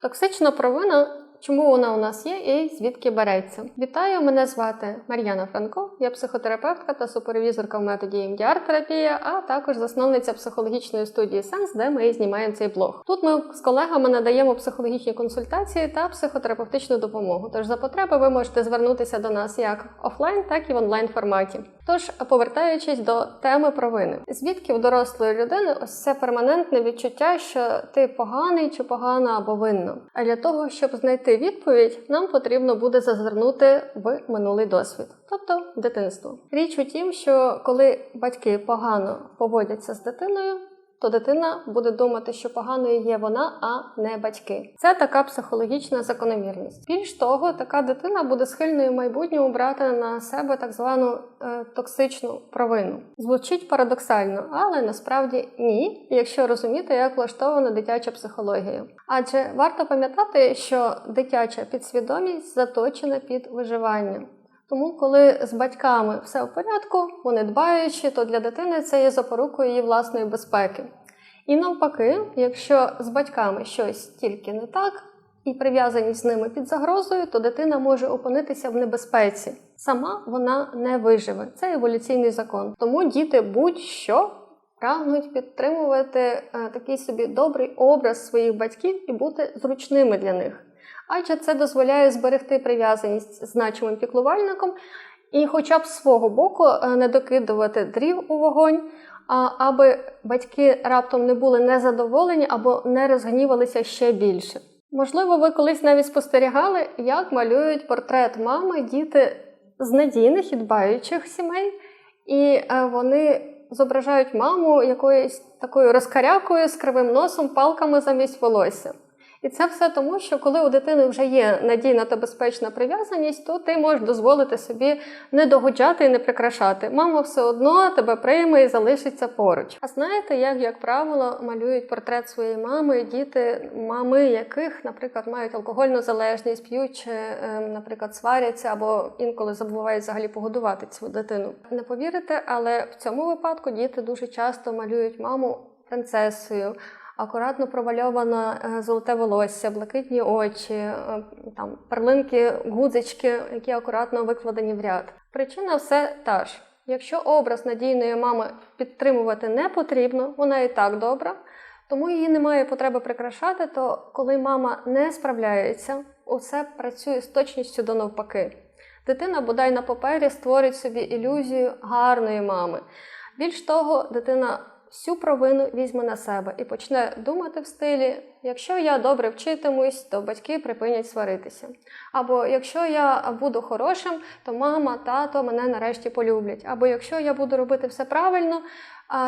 Токсична провина. Чому вона у нас є і звідки береться? Вітаю, мене звати Мар'яна Франко, я психотерапевтка та супервізорка в методі EMDR терапія, а також засновниця психологічної студії Сенс, де ми знімаємо цей блог. Тут ми з колегами надаємо психологічні консультації та психотерапевтичну допомогу. Тож за потреби ви можете звернутися до нас як офлайн, так і в онлайн форматі. Тож, повертаючись до теми провини, звідки у дорослої людини ось це перманентне відчуття, що ти поганий чи погана або винна. А для того, щоб знайти відповідь, нам потрібно буде зазирнути в минулий досвід, тобто дитинство. Річ у тім, що коли батьки погано поводяться з дитиною. То дитина буде думати, що поганою є вона, а не батьки. Це така психологічна закономірність. Більш того, така дитина буде схильною в майбутньому брати на себе так звану е, токсичну провину. Звучить парадоксально, але насправді ні, якщо розуміти, як влаштована дитяча психологія. Адже варто пам'ятати, що дитяча підсвідомість заточена під виживання. Тому, коли з батьками все в порядку, вони дбаючі, то для дитини це є запорукою її власної безпеки. І навпаки, якщо з батьками щось тільки не так, і прив'язаність з ними під загрозою, то дитина може опинитися в небезпеці. Сама вона не виживе. Це еволюційний закон. Тому діти будь-що прагнуть підтримувати е, такий собі добрий образ своїх батьків і бути зручними для них адже це дозволяє зберегти прив'язаність з значимим піклувальником і, хоча б з свого боку, не докидувати дрів у вогонь, аби батьки раптом не були незадоволені або не розгнівалися ще більше. Можливо, ви колись навіть спостерігали, як малюють портрет мами діти з надійних і дбаючих сімей, і вони зображають маму якоюсь такою розкарякою з кривим носом, палками замість волосся. І це все тому, що коли у дитини вже є надійна та безпечна прив'язаність, то ти можеш дозволити собі не догоджати і не прикрашати. Мама все одно тебе прийме і залишиться поруч. А знаєте, як, як правило, малюють портрет своєї мами, діти, мами яких, наприклад, мають алкогольну залежність, п'ють, чи, ем, наприклад, сваряться або інколи забувають взагалі погодувати цю дитину. Не повірите, але в цьому випадку діти дуже часто малюють маму принцесою акуратно провальоване золоте волосся, блакитні очі, е, там перлинки, гудзички, які акуратно викладені в ряд. Причина все та ж. Якщо образ надійної мами підтримувати не потрібно, вона і так добра, тому її немає потреби прикрашати, то коли мама не справляється, усе працює з точністю до навпаки. Дитина бодай на папері створить собі ілюзію гарної мами. Більш того, дитина всю провину візьме на себе і почне думати в стилі: якщо я добре вчитимусь, то батьки припинять сваритися. Або якщо я буду хорошим, то мама, тато мене нарешті полюблять. Або якщо я буду робити все правильно,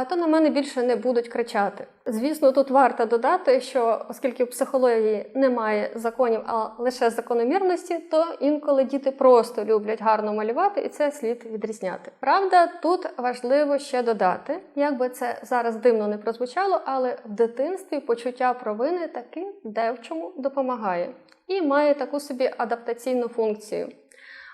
то на мене більше не будуть кричати. Звісно, тут варто додати, що оскільки в психології немає законів, а лише закономірності, то інколи діти просто люблять гарно малювати, і це слід відрізняти. Правда, тут важливо ще додати, як би це зараз дивно не прозвучало, але в дитинстві почуття провини таки девчому допомагає і має таку собі адаптаційну функцію.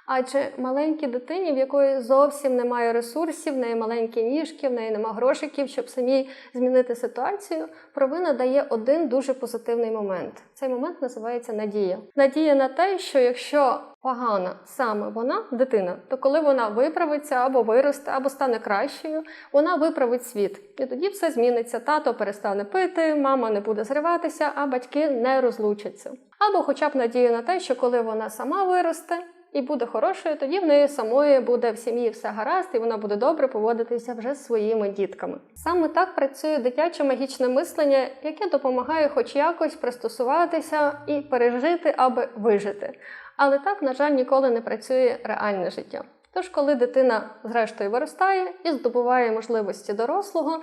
Адже маленькій дитині, в якої зовсім немає ресурсів, в неї маленькі ніжки, в неї нема грошиків, щоб самій змінити ситуацію, провина дає один дуже позитивний момент. Цей момент називається надія. Надія на те, що якщо погана саме вона, дитина, то коли вона виправиться або виросте, або стане кращою, вона виправить світ. І тоді все зміниться. Тато перестане пити, мама не буде зриватися, а батьки не розлучаться. Або, хоча б надія на те, що коли вона сама виросте і буде хорошою, тоді в неї самої буде в сім'ї все гаразд, і вона буде добре поводитися вже з своїми дітками. Саме так працює дитяче магічне мислення, яке допомагає хоч якось пристосуватися і пережити, аби вижити. Але так, на жаль, ніколи не працює реальне життя. Тож, коли дитина, зрештою, виростає і здобуває можливості дорослого,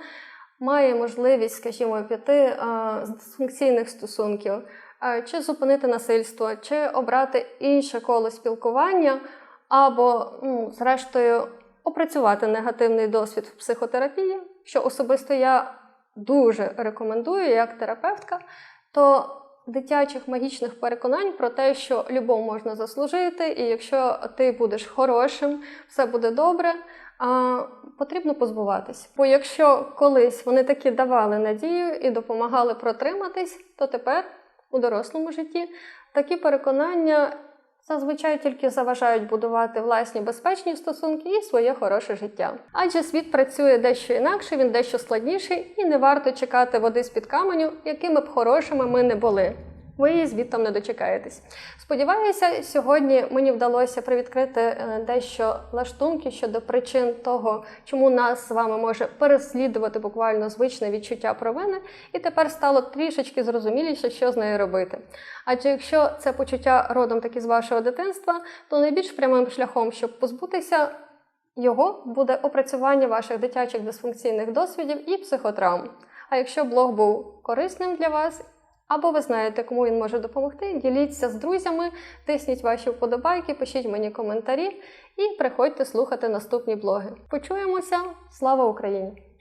має можливість, скажімо, піти з функційних стосунків чи зупинити насильство, чи обрати інше коло спілкування, або, ну, зрештою, опрацювати негативний досвід в психотерапії, що особисто я дуже рекомендую як терапевтка, то дитячих магічних переконань про те, що любов можна заслужити, і якщо ти будеш хорошим, все буде добре. А, Потрібно позбуватись. Бо якщо колись вони таки давали надію і допомагали протриматись, то тепер у дорослому житті, такі переконання зазвичай тільки заважають будувати власні безпечні стосунки і своє хороше життя. Адже світ працює дещо інакше, він дещо складніший, і не варто чекати води з-під каменю, якими б хорошими ми не були. Ви звідтам не дочекаєтесь. Сподіваюся, сьогодні мені вдалося привідкрити е, дещо лаштунки щодо причин того, чому нас з вами може переслідувати буквально звичне відчуття провини, і тепер стало трішечки зрозуміліше, що з нею робити. Адже якщо це почуття родом таки з вашого дитинства, то найбільш прямим шляхом, щоб позбутися його, буде опрацювання ваших дитячих дисфункційних досвідів і психотравм. А якщо блог був корисним для вас, або ви знаєте, кому він може допомогти, діліться з друзями, тисніть ваші вподобайки, пишіть мені коментарі і приходьте слухати наступні блоги. Почуємося! Слава Україні!